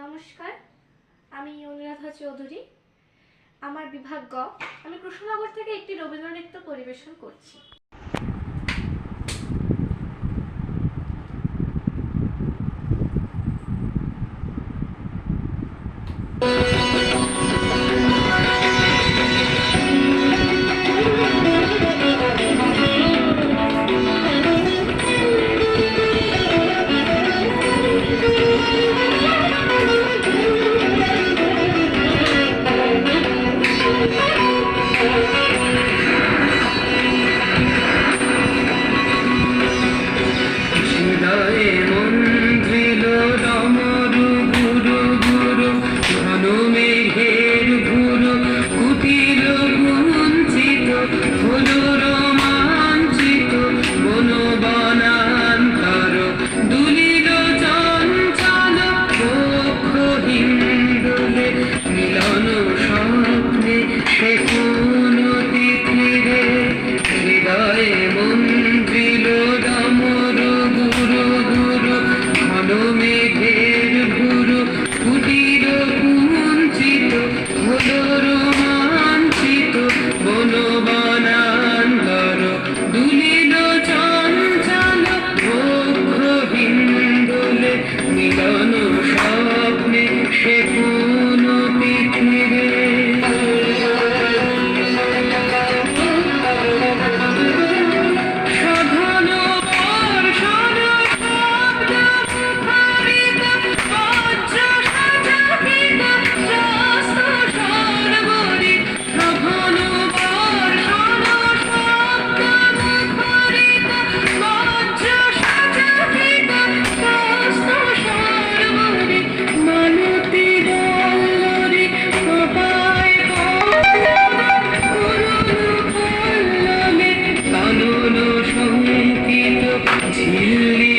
নমস্কার আমি অনুরাধা চৌধুরী। আমার বিভাগ গ আমি কৃষ্ণনগর থেকে একটি রবীন্দ্রনৃত্য পরিবেশন করছি। no, no. you